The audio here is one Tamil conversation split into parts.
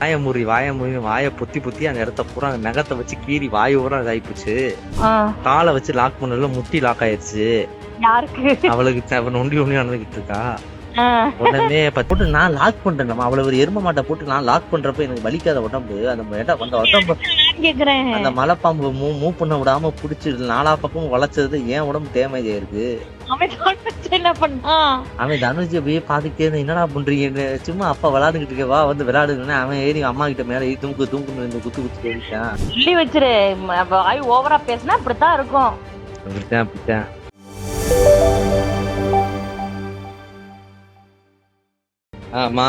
வாய முறி வாய முறி வாயை பொத்தி பொத்தி அந்த இடத்த பூரா அந்த நகத்தை வச்சு கீறி வாய் பூரா இதாயிப்போச்சு. காலை வச்சு லாக் பண்ணல முட்டி லாக் ஆயிடுச்சு. அவளுக்கு நொண்டி நொண்டி நடந்துகிட்டு இருக்கா. உடனே போட்டு நான் லாக் பண்றேன். நம்ம அவளை ஒரு எரும மாட்டை போட்டு நான் லாக் பண்றப்ப எனக்கு வலிக்காத உடம்பு. அந்த இடம் அந்த உடம்பு? அந்த மலைப்பாம்பு மூ மூவ் பண்ண விடாம புடிச்சு நாலா பக்கமும் வளைச்சது ஏன் உடம்பு டேமேஜ் ஆயிருக்கு? அவன் தனுஜ் அப்படியே பாத்துக்கிட்டே இருந்தா என்னடா பண்றீங்கன்னு சும்மா அப்பா விளையாடுகிட்டு இருக்க வா வந்து விளையாடுன்னு அவன் ஏறி அம்மா கிட்ட மேல ஏறி தூக்கு தூக்கு இந்த குத்து குத்து போயிட்டான் சொல்லி வச்சிரு வாய் ஓவரா பேசினா இப்படித்தான் இருக்கும். அப்படித்தான் அப்படித்தான். ஆமா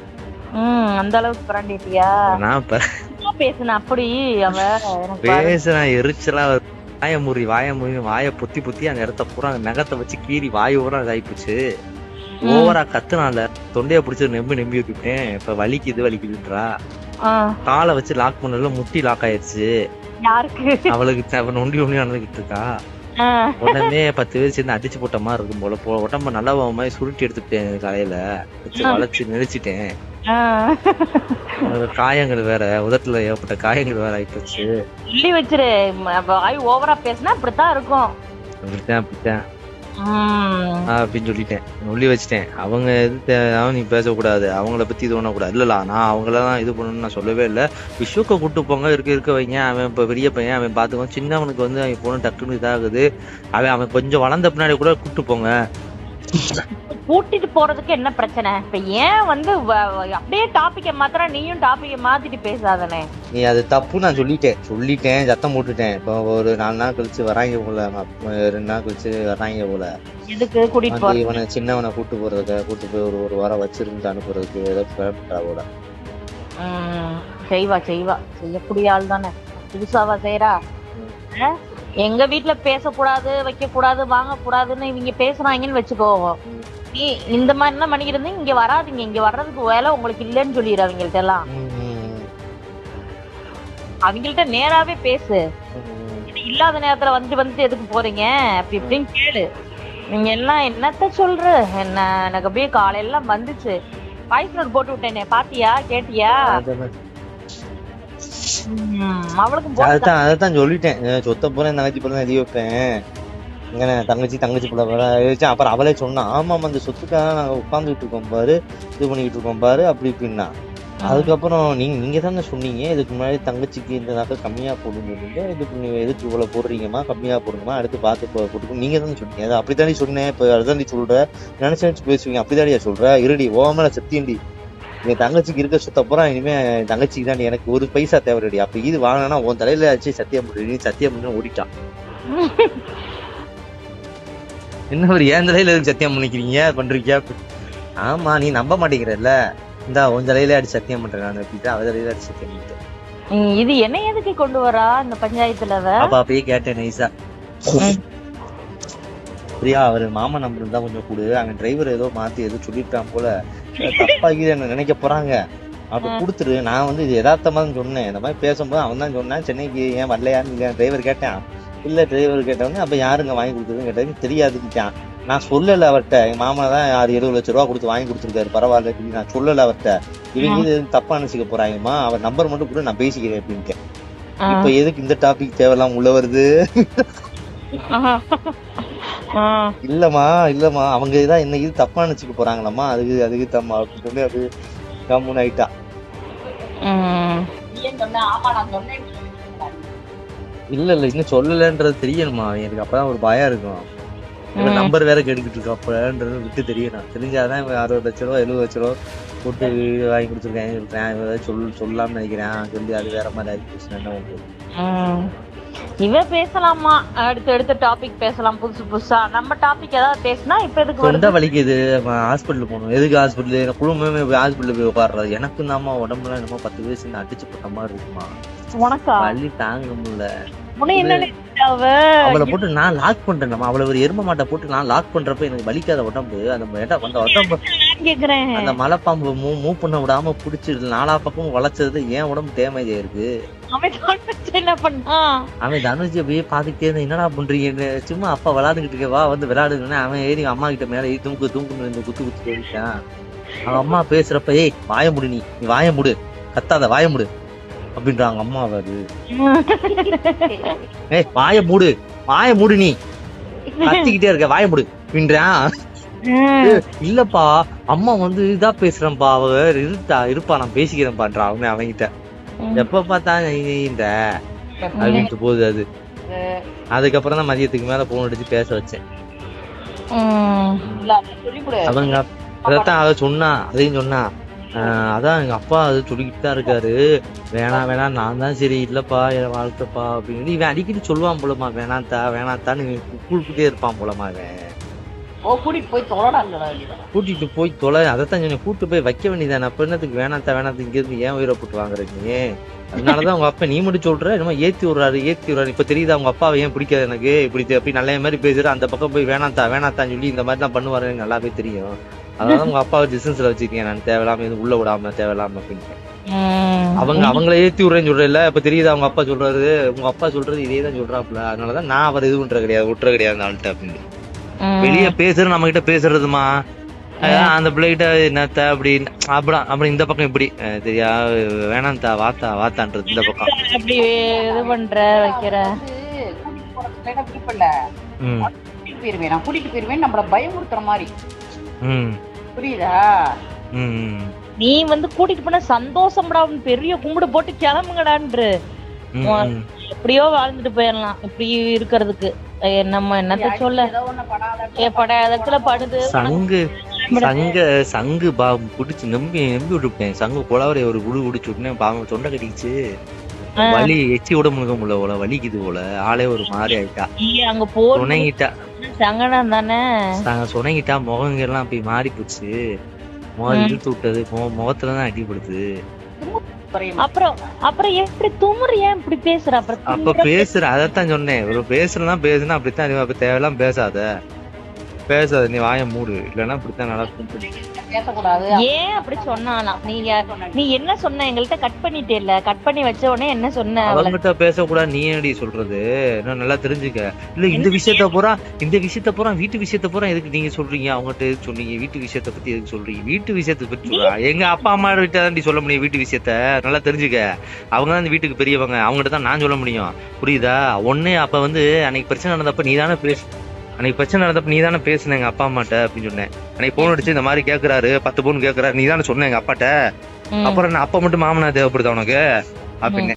ம் அந்த அளவுக்கு பிராண்டிட்டியா? நான் பேசுன அப்படி அவ. பேசுறேன் எரிச்சலா. வாய முறி வாய முறி வாயை பொத்தி பொத்தி அந்த இடத்த பூரா நகத்தை வச்சு கீறி வாய் பூரா இதாயிப்போச்சு. ஓவரா கத்துனால தொண்டைய பிடிச்சி நெம்பி நெம்பி விட்டுட்டேன் இப்ப வலிக்குது வலிக்குதுன்றா. காலை வச்சு லாக் பண்ணல முட்டி லாக் ஆயிடுச்சு யாருக்கு? அவளுக்கு நொண்டி நொண்டி நடந்துகிட்டு இருக்கா. உடனே பத்து பேர் சேர்ந்து அடிச்சு போட்ட மாதிரி இருக்கும் போல. உடம்ப நல்லா மாதிரி சுருட்டி எடுத்துக்கிட்டேன் காலையில வச்சு வளைச்சு நெரிச்சிட்டேன். காயங்கள் வேற உதட்டுல ஏற்பட்ட காயங்கள் வேற ஆயிப்போச்சு சொல்லி வச்சிரு. வாய் ஓவரா பேசினா இப்படித்தான் இருக்கும். அப்படித்தான் அப்படித்தான். அப்படின்னு சொல்லிட்டேன். சொல்லி வச்சிட்டேன். அவங்க எது தேவையாவும் நீ பேசக்கூடாது. அவங்கள பத்தி இது பண்ணக்கூடாது. இல்லலா நான் அவங்களதான் இது பண்ணணும்னு நான் சொல்லவே இல்லை. விஸ்வக்க கூட்டு போங்க இருக்க இருக்க வைங்க. அவன் இப்ப பெரிய பையன் அவன் பாத்துக்கோ சின்னவனுக்கு வந்து அவன் பொண்ணு டக்குன்னு இதாகுது. அவன் அவன் கொஞ்சம் வளர்ந்த பின்னாடி கூட கூட்டு போங்க. கூட்டிட்டு போறதுக்கு என்ன பிரச்சனை? இப்ப ஏன் வந்து அப்படியே டாபிக்க மாத்திர நீயும் டாபிக்க மாத்திட்டு பேசாதனே. நீ அது தப்பு நான் சொல்லிட்டேன். சொல்லிட்டேன் சத்தம் போட்டுட்டேன். இப்போ ஒரு நாலு நாள் கழிச்சு வராங்க போல ரெண்டு நாள் கழிச்சு வராங்க போல. எதுக்கு கூட்டிட்டு போற இவனை சின்னவனை கூட்டு போறதுக்கு கூட்டு போய் ஒரு ஒரு வாரம் வச்சிருந்து அனுப்புறதுக்கு ஏதோ போல ம், செய்வா செய்வா. செய்யக்கூடிய ஆள் தானே புதுசாவா செய்யறா? எங்க வீட்டுல பேசக்கூடாது வைக்க கூடாது வாங்க கூடாதுன்னு இவங்க பேசுறாங்கன்னு வச்சுக்கோ. நீ இந்த மாதிரி எல்லாம் பண்ணிக்கிறது இங்க வராதீங்க. இங்க வர்றதுக்கு வேலை உங்களுக்கு இல்லைன்னு சொல்லிடு அவங்கள்ட்ட எல்லாம். அவங்கள்ட்ட நேராவே பேசு. இல்லாத நேரத்துல வந்துட்டு வந்துட்டு எதுக்கு போறீங்க? அப்படி இப்படின்னு கேளு. நீங்க எல்லாம் என்னத்த சொல்ற? என்ன எனக்கு அப்படியே காலையெல்லாம் வந்துச்சு. வாய்ஸ் நோட் போட்டு விட்டேனே பாத்தியா? கேட்டியா? அதான் அதான் அதான் சொல்லிட்டேன். சொத்த போறேன் தங்கச்சி போல எழுதி வைப்பேன். இங்கன தங்கச்சி தங்கச்சி போல போல அப்புறம் அவளே சொன்னா ஆமா அந்த சொத்துக்காக நாங்க உட்காந்துக்கிட்டு இருக்கோம் பாரு இது பண்ணிக்கிட்டு இருக்கோம் பாரு அப்படி இப்படின்னா. அதுக்கப்புறம் நீங்க நீங்க தானே சொன்னீங்க இதுக்கு முன்னாடி தங்கச்சிக்கு இந்த நகை கம்மியா போடுங்க சொன்னீங்க இதுக்கு நீ எதுக்கு இவ்வளவு போடுறீங்கம்மா கம்மியா போடுங்கம்மா அடுத்து பார்த்து போ- போட்டுக்கோ நீங்க தானே சொன்னீங்க. அது அப்படித்தானே சொன்னேன் இப்ப அதுதான் நீ சொல்ற. நினைச்சு நினைச்சு பேசுவீங்க அப்படிதானே சொல்ற. இருடி ஓ மேல சத்தியண்டி. என் தங்கச்சிக்கு இருக்க சுத்த பூரா இனிமே என் தங்கச்சிக்கு தான் எனக்கு ஒரு பைசா தேவைடி அப்ப இது வாங்கினா உன் தலையில ஆச்சு சத்தியம் பண்ணு சத்தியம் பண்ணு ஓடிட்டான். என்ன ஒரு ஏன் தலையில எதுக்கு சத்தியம் பண்ணிக்கிறீங்க? பண்றீங்க? ஆமா நீ நம்ப மாட்டேங்கிறல்ல. இந்தா உன் தலையில அடிச்சு சத்தியம் பண்றேன் நான் அப்படின்ட்டு அவ தலையில அடிச்சு சத்தியம் பண்ணிட்டேன் இது என்ன எதுக்கு கொண்டு வரா இந்த பஞ்சாயத்துல? அப்ப அப்பயே கேட்டேன் நைஸா பிரியா அவரு மாமா நம்பர் தான் கொஞ்சம் கொடு. அவன் டிரைவர் ஏதோ மாத்தி ஏதோ சொல்லிட்டான் போல. தப்பா இது என்ன நினைக்க போறாங்க? அப்ப கொடுத்துரு. நான் வந்து இது யதார்த்தமா தான் சொன்னேன். இந்த மாதிரி பேசும்போது அவன் தான் சொன்னான் சென்னைக்கு ஏன் வரலையான்னு டிரைவர் கேட்டேன். இல்ல டிரைவர் கேட்டவொடனே அப்ப யாருங்க வாங்கி கொடுத்ததுன்னு கேட்டது தெரியாதுன்னுட்டான். நான் சொல்லல அவர்கிட்ட. எங்க மாமா தான் ஆறு எழுபது லட்ச ரூபா கொடுத்து வாங்கி கொடுத்துருக்காரு. பரவாயில்ல சொல்லி நான் சொல்லல அவர்கிட்ட. இவங்க இது எதுவும் தப்பா நினைச்சுக்க போறாங்கம்மா? அவர் நம்பர் மட்டும் கூட நான் பேசிக்கிறேன் அப்படின்ட்டு. இப்ப எதுக்கு இந்த டாபிக் தேவையில்லாம் உள்ள வருது. இல்லம்மா இல்லம்மா. அவங்க இதான் என்ன இது தப்பா நினைச்சுக்க போறாங்களாம்மா? அதுக்கு அதுக்கு தம்மா அப்படின்னு சொல்லி அது கம்முன்னு ஆயிட்டா. இல்ல இல்ல. இன்னும் சொல்லலன்றது தெரியணுமா எனக்கு அப்பதான் ஒரு பயம் இருக்கும். இவன் நம்பர் வேற கேட்டுக்கிட்டு இருக்கா அப்பன்றது விட்டு தெரியணும். தெரிஞ்சாதான் இவன் அறுபது லட்ச ரூபா எழுபது லட்ச ரூபா போட்டு வீடு வாங்கி கொடுத்துருக்கேன் இவன் ஏதாவது சொல் சொல்லலாம்னு நினைக்கிறேன். சொல்லி அது வேற மாதிரி போச்சுன்னா என்ன. இவ பேசலாமா? அடுத்து அடுத்த டாபிக் பேசலாம் புதுசு புதுசா. நம்ம டாபிக் ஏதாவது பேசினா இப்ப எதுக்கு வருது? வலிக்குது ஹாஸ்பிட்டல் போகணும். எதுக்கு ஹாஸ்பிட்டல் எனக்கு குடும்பமே போய் ஹாஸ்பிட்டல் போய் உட்காடுறது எனக்கு தாம்மா உடம்புல என்னமோ பத்து வயசு இந்த அடிச்சு போட்ட மாதிரி இருக்குமா? உனக்கா? வலி தாங்க முடியல. உன என்ன அவளை போட்டு நான் லாக் பண்றேன். நம்ம அவளை ஒரு எரும மாட்டை போட்டு நான் லாக் பண்றப்ப எனக்கு வலிக்காத உடம்பு. அந்த அந்த உடம்பு? அந்த மலைப்பாம்பு மூ மூவ் பண்ண விடாம புடிச்சு நாலா பக்கமும் வளைச்சது ஏன் உடம்பு டேமேஜ் ஆயிருக்கு. அவன் தனுஜ் அப்படியே பாத்துக்கிட்டே இருந்தா என்னடா பண்றீங்கன்னு சும்மா அப்பா விளையாண்டுகிட்டு இருக்க வா வந்து விளையாடுன்னு அவன் ஏறி அம்மா கிட்ட மேல ஏறி தூக்கு இந்த குத்து குத்து போயிட்டான். அவன் அம்மா பேசுறப்ப ஏய் வாய முடு நீ. நீ வாய முடு. கத்தாத வாய முடு. அப்படின்றாங்க அம்மா அது. ஏய் வாய மூடு. வாய மூடு நீ. கத்திக்கிட்டே இருக்க. வாய மூடு. அப்படின்றான் இல்லப்பா. அம்மா வந்து இதா பேசுறேன்ப்பா அவ இருட்டா இருப்பா. நான் பேசிக்கிறேன்பான்றா அவன் அவன்கிட்ட. எப்ப பார்த்தா இந்த அப்படின்ட்டு போகுது அது. அதுக்கப்புறம் தான் மதியத்துக்கு மேல போன் அடிச்சு பேச வச்சேன். அவங்க அதைத்தான் அவ சொன்னா அதையும் சொன்னா. அதான் எங்க அப்பா அது சொல்லிக்கிட்டு தான் இருக்காரு. வேணாம் வேணாம் நான் தான் சரி இல்லப்பா என் வாழ்க்கைப்பா அப்படின்னு. இவன் அடிக்கடி சொல்லுவான் போலமா வேணாத்தா வேணாத்தான்னு கூப்பிட்டே இருப்பான் போலமா அவன் ஓ கூட்டிட்டு போய் போய் தொலை அதைத்தான் சொன்னேன் கூட்டு போய் வைக்க வேண்டியதானே அப்ப என்னத்துக்கு வேணாத்தா வேணாத்து இங்க இருந்து ஏன் உயிரை போட்டு வாங்குற நீ அதனாலதான் உங்க அப்பா நீ மட்டும் சொல்ற என்னமோ ஏத்தி விடுறாரு ஏத்தி விடுறாரு. இப்ப தெரியுதா உங்க அப்பாவை ஏன் பிடிக்காது எனக்கு? இப்படி அப்படி நல்ல மாதிரி பேசுற அந்த பக்கம் போய் வேணாத்தா வேணாத்தான்னு சொல்லி இந்த மாதிரி தான் பண்ணுவாரு எனக்கு நல்லாவே தெரியும். அதனால உங்க அப்பாவை டிஸ்டன்ஸ்ல வச்சிருக்கேன் நான் தேவையில்லாம இது உள்ள விடாம தேவையில்லாம அப்படின்னு. அவங்க அவங்கள ஏத்தி விடுறேன்னு சொல்றேன்ல இப்ப தெரியுதா அவங்க அப்பா சொல்றாரு உங்க அப்பா சொல்றது இதே தான் சொல்றாப்புல. அதனாலதான் நான் அவர் இது பண்றது கிடையாது விட்டுற கிடையாது அந்த ஆள்கிட்ட அப்படின்னு. வெளிய பேசுற நம்ம கிட்ட பேசுறதுமா? அந்த பிள்ளைகிட்ட என்னத்த அப்படி அப்படா அப்படி இந்த பக்கம் இப்படி. தெரியா வேணாம்தா வாத்தா வாத்தான்றது இந்த பக்கம். அப்படி இது பண்ற வைக்கிற? கூட்டிட்டு போயிருவேன். நான் கூட்டிட்டு போயிருவேன் நம்மள பயமுறுத்துற மாதிரி. ம். புரியுதா? நீ வந்து கூட்டிட்டு போன சந்தோஷம்டா பெரிய கும்பிடு போட்டு கிளம்புங்கடான்று. எப்படியோ வாழ்ந்துட்டு போயிடலாம் இப்படி இருக்கிறதுக்கு. நம்ம என்னத்த சொல்ல? படாதத்துல படுது சங்கு சங்க சங்கு பா புடிச்சு நம்பி நம்பி விட்டுப்பேன் சங்கு குளவரை ஒரு குடு குடிச்சு விட்டுனேன் பாவம் தொண்டை கட்டிக்கிச்சு. ஆ. வலி எச்சி விட முழுக முடியல போல வலிக்குது போல. ஆளே ஒரு மாதிரி ஆயிட்டா. அங்க போன சுணங்கிட்டா சங்கடம் தானே? நாங்க சொன்னங்கிட்டா முகங்க எல்லாம் அப்படி மாறி போச்சு முகம். இழுத்து விட்டது. முக- முகத்துல தான் அடிபடுது. அப்புறம் அப்புறம் எப்படி துமுறு ஏன் இப்படி பேசுற? அப்புறம் அப்ப பேசுற அதத்தான் சொன்னேன். ஒரு பேசுறனா பேசுனா அப்படித்தான் அப்ப தேவையெல்லாம் பேசாத. பேசாத நீ வாயை மூடு. இல்லைன்னா அப்படித்தான் நடக்கும். பேசக்கூடாது. ஏன் அப்படி சொன்னாலாம்? நீங்க நீ என்ன சொன்ன? எங்கள்கிட்ட கட் பண்ணிட்டே கட் பண்ணி வச்ச உடனே என்ன சொன்ன அவளை? அவங்ககிட்ட பேசக்கூடாது. நீ ஏன்டி சொல்றது? இன்னும் நல்லா தெரிஞ்சுக்க. இல்ல இந்த விஷயத்த பூரா இந்த விஷயத்த பூரா வீட்டு விஷயத்த பூரா எதுக்கு நீங்க சொல்றீங்க? அவங்ககிட்ட எதுக்கு சொன்னீங்க? வீட்டு விஷயத்த பத்தி எதுக்கு சொல்றீங்க? வீட்டு விஷயத்த பத்தி சொல்றா. எங்க அப்பா அம்மா கிட்ட தான் சொல்ல முடியும் வீட்டு விஷயத்த. நல்லா தெரிஞ்சுக்க. அவங்க தான் இந்த வீட்டுக்கு பெரியவங்க. அவங்ககிட்ட தான் நான் சொல்ல முடியும். புரியுதா? ஒண்ணு அப்ப வந்து அன்னைக்கு பிரச்சனை நடந்தப்ப நீ தானே பேசு அன்னைக்கு பிரச்சனை நடந்தப்ப நீ தானே பேசுன எங்க அப்பா அம்மாட்ட அப்படின்னு சொன்னேன். அன்னைக்கு போன் அடிச்சு இந்த மாதிரி கேக்குறாரு பத்து பவுன் கேக்குறாரு. நீ தானே சொன்ன எங்க அப்பாட்ட. அப்புறம் என்ன அப்பா மட்டும் மாமனா தேவைப்படுதா உனக்கு? அப்படின்னு.